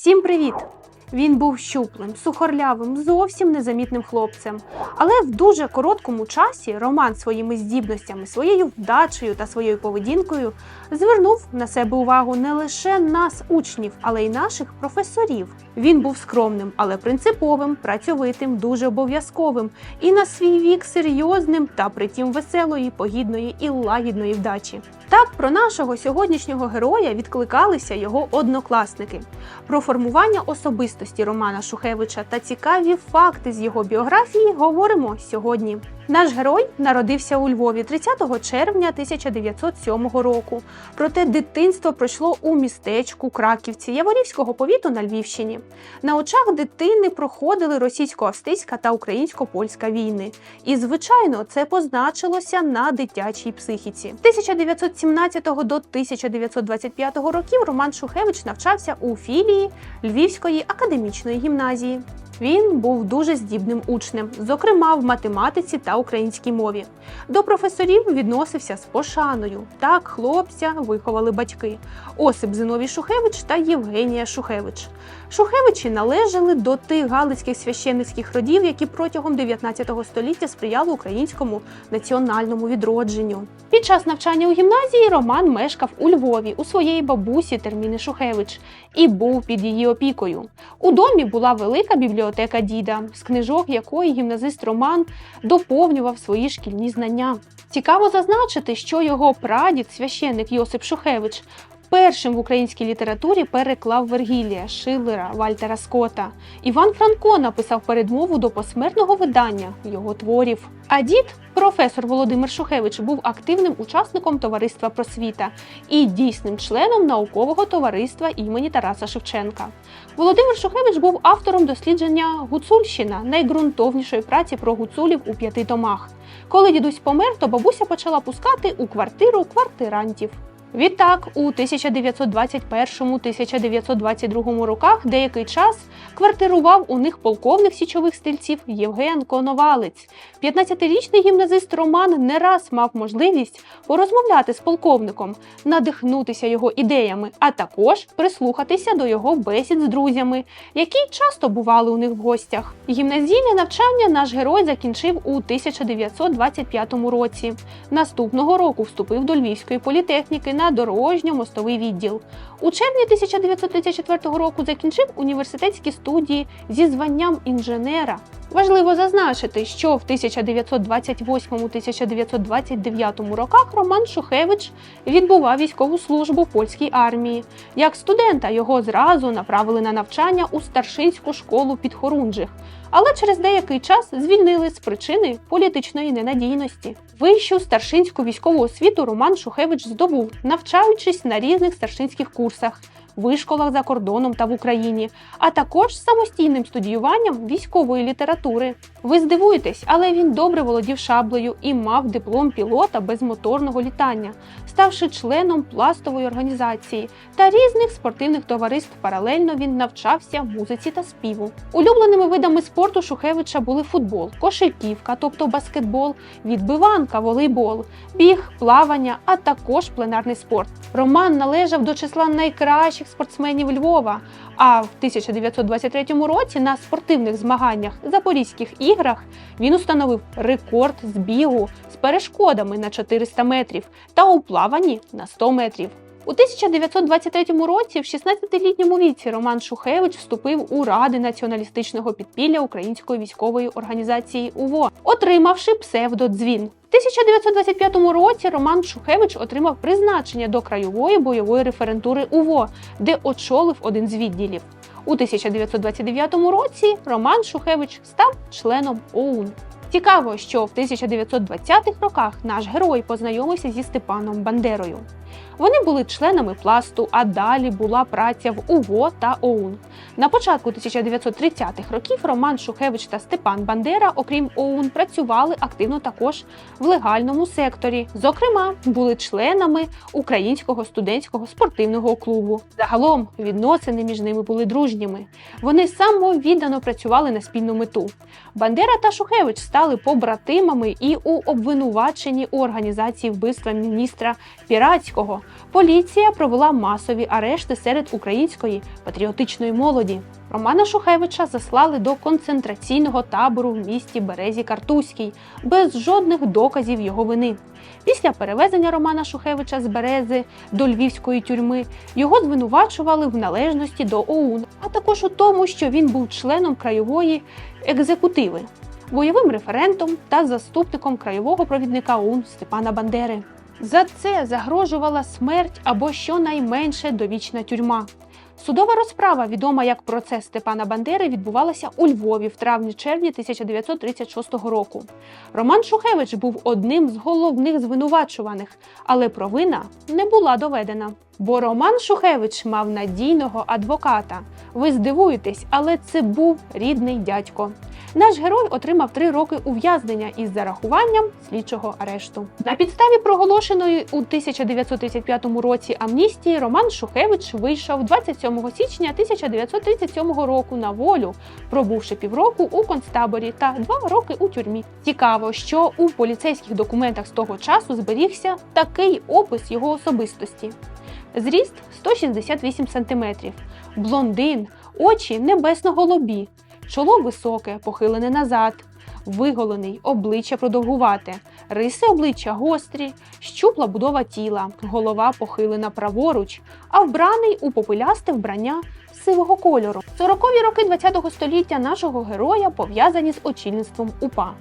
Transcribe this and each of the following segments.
Всім привіт! Він був щуплим, сухорлявим, зовсім незамітним хлопцем. Але в дуже короткому часі Роман своїми здібностями, своєю вдачею та своєю поведінкою звернув на себе увагу не лише нас, учнів, але й наших професорів. Він був скромним, але принциповим, працьовитим, дуже обов'язковим і на свій вік серйозним та притім веселої, погідної і лагідної вдачі. Так про нашого сьогоднішнього героя відкликалися його однокласники. Про формування особистості Романа Шухевича та цікаві факти з його біографії говоримо сьогодні. Наш герой народився у Львові 30 червня 1907 року. Проте дитинство пройшло у містечку Краківці Яворівського повіту на Львівщині. На очах дитини проходили російсько-австрійська та українсько-польська війни. І, звичайно, це позначилося на дитячій психіці. З 1917 до 1925 років Роман Шухевич навчався у філії Львівської академічної гімназії. Він був дуже здібним учнем, зокрема в математиці та українській мові. До професорів відносився з пошаною. Так хлопця виховали батьки Осип Зиновій Шухевич та Євгенія Шухевич. Шухевичі належали до тих галицьких священницьких родів, які протягом 19 століття сприяли українському національному відродженню. Під час навчання у гімназії Роман мешкав у Львові у своєї бабусі Терміни Шухевич і був під її опікою. У домі була велика бібліотека діда, з книжок якої гімназист Роман доповнював свої шкільні знання. Цікаво зазначити, що його прадід, священник Йосип Шухевич, першим в українській літературі переклав Вергілія, Шиллера, Вальтера Скотта. Іван Франко написав передмову до посмертного видання його творів. А дід, професор Володимир Шухевич, був активним учасником товариства просвіта і дійсним членом наукового товариства імені Тараса Шевченка. Володимир Шухевич був автором дослідження Гуцульщина, найґрунтовнішої праці про гуцулів у п'яти томах. Коли дідусь помер, то бабуся почала пускати у квартиру квартирантів. Відтак, у 1921-1922 роках деякий час квартирував у них полковник січових стрільців Євген Коновалець. 15-річний гімназист Роман не раз мав можливість порозмовляти з полковником, надихнутися його ідеями, а також прислухатися до його бесід з друзями, які часто бували у них в гостях. Гімназійне навчання наш герой закінчив у 1925 році. Наступного року вступив до Львівської політехніки на дорожньо-мостовий відділ. У червні 1934 року закінчив університетські студії зі званням інженера. Важливо зазначити, що в 1928-1929 роках Роман Шухевич відбував військову службу польській армії. Як студента його зразу направили на навчання у старшинську школу підхорунжих, але через деякий час звільнили з причини політичної ненадійності. Вищу старшинську військову освіту Роман Шухевич здобув, навчаючись на різних старшинських курсах. Вишколах за кордоном та в Україні, а також самостійним студіюванням військової літератури. Ви здивуєтесь, але він добре володів шаблею і мав диплом пілота безмоторного літання, ставши членом пластової організації та різних спортивних товариств. Паралельно він навчався музиці та співу. Улюбленими видами спорту Шухевича були футбол, кошиківка, тобто баскетбол, відбиванка, волейбол, біг, плавання, а також пленарний спорт. Роман належав до числа найкращих спортсменів Львова. А в 1923 році на спортивних змаганнях Запорізьких іграх він установив рекорд з бігу з перешкодами на 400 метрів та у плаванні на 100 метрів. У 1923 році, в 16-літньому віці, Роман Шухевич вступив у ради націоналістичного підпілля Української військової організації УВО, отримавши псевдодзвін. У 1925 році Роман Шухевич отримав призначення до краєвої бойової референтури УВО, де очолив один з відділів. У 1929 році Роман Шухевич став членом ОУН. Цікаво, що в 1920-х роках наш герой познайомився зі Степаном Бандерою. Вони були членами пласту, а далі була праця в УВО та ОУН. На початку 1930-х років Роман Шухевич та Степан Бандера, окрім ОУН, працювали активно також в легальному секторі. Зокрема, були членами Українського студентського спортивного клубу. Загалом відносини між ними були дружніми. Вони самовіддано працювали на спільну мету. Бандера та Шухевич стали побратимами і у обвинуваченні у організації вбивства міністра Піратського Поліція провела масові арешти серед української патріотичної молоді. Романа Шухевича заслали до концентраційного табору в місті Березі Картузькій без жодних доказів його вини. Після перевезення Романа Шухевича з Берези до львівської тюрми його звинувачували в належності до ОУН, а також у тому, що він був членом краєвої екзекутиви, бойовим референтом та заступником краєвого провідника ОУН Степана Бандери. За це загрожувала смерть або щонайменше довічна тюрма. Судова розправа, відома як процес Степана Бандери, відбувалася у Львові в травні-червні 1936 року. Роман Шухевич був одним з головних звинувачуваних, але провина не була доведена. Бо Роман Шухевич мав надійного адвоката. Ви здивуєтесь, але це був рідний дядько. Наш герой отримав три роки ув'язнення із зарахуванням слідчого арешту. На підставі проголошеної у 1935 році амністії Роман Шухевич вийшов 27 січня 1937 року на волю, пробувши півроку у концтаборі та два роки у тюрмі. Цікаво, що у поліцейських документах з того часу зберігся такий опис його особистості. Зріст 168 см, блондин, очі небесно-голубі, чоло високе, похилене назад, виголений, обличчя продовгувате, риси обличчя гострі, щупла будова тіла, голова похилена праворуч, а вбраний у попелясте вбрання сивого кольору. 40-ві роки ХХ століття нашого героя пов'язані з очільництвом УПА.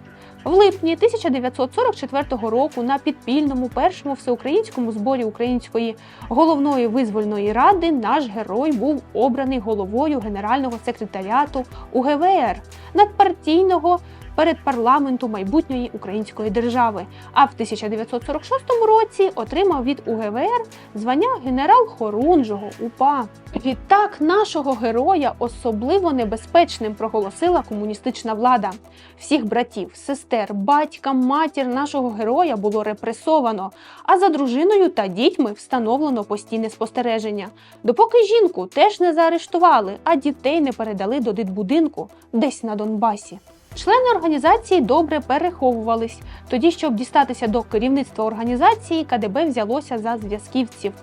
В липні 1944 року на підпільному першому всеукраїнському зборі Української головної визвольної ради наш герой був обраний головою Генерального секретаріату УГВР надпартійного передпарламенту майбутньої української держави. А в 1946 році отримав від УГВР звання генерал Хорунжого УПА. Відтак нашого героя особливо небезпечним проголосила комуністична влада. Всіх братів, сестер, батька, матір нашого героя було репресовано, а за дружиною та дітьми встановлено постійне спостереження. Допоки жінку теж не заарештували, а дітей не передали до дитбудинку десь на Донбасі. Члени організації добре переховувались. Тоді, щоб дістатися до керівництва організації, КДБ взялося за зв'язківців.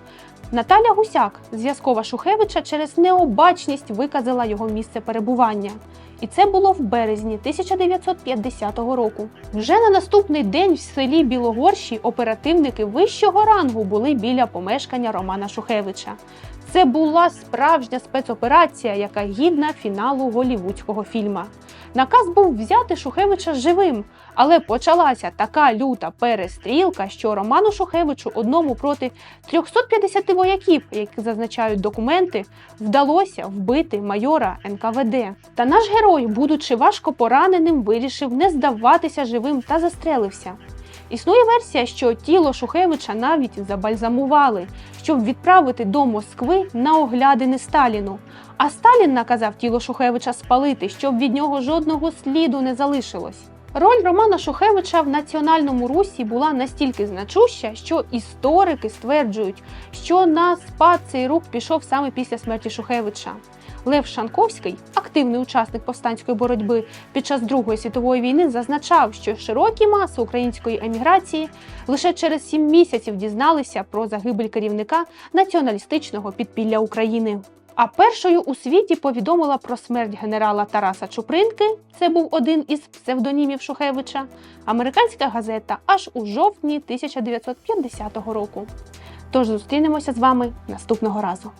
Наталя Гусяк, зв'язкова Шухевича, через необачність виказала його місце перебування. І це було в березні 1950 року. Вже на наступний день в селі Білогорші оперативники вищого рангу були біля помешкання Романа Шухевича. Це була справжня спецоперація, яка гідна фіналу голівудського фільма. Наказ був взяти Шухевича живим, але почалася така люта перестрілка, що Роману Шухевичу одному проти 350 вояків, які зазначають документи, вдалося вбити майора НКВД. Та наш герой, будучи важко пораненим, вирішив не здаватися живим та застрелився. Існує версія, що тіло Шухевича навіть забальзамували, щоб відправити до Москви на оглядини Сталіну. А Сталін наказав тіло Шухевича спалити, щоб від нього жодного сліду не залишилось. Роль Романа Шухевича в національному русі була настільки значуща, що історики стверджують, що на спад цей рух пішов саме після смерті Шухевича. Лев Шанковський, активний учасник повстанської боротьби під час Другої світової війни, зазначав, що широкі маси української еміграції лише через сім місяців дізналися про загибель керівника націоналістичного підпілля України. А першою у світі повідомила про смерть генерала Тараса Чупринки. Це був один із псевдонімів Шухевича. Американська газета аж у жовтні 1950 року. Тож зустрінемося з вами наступного разу.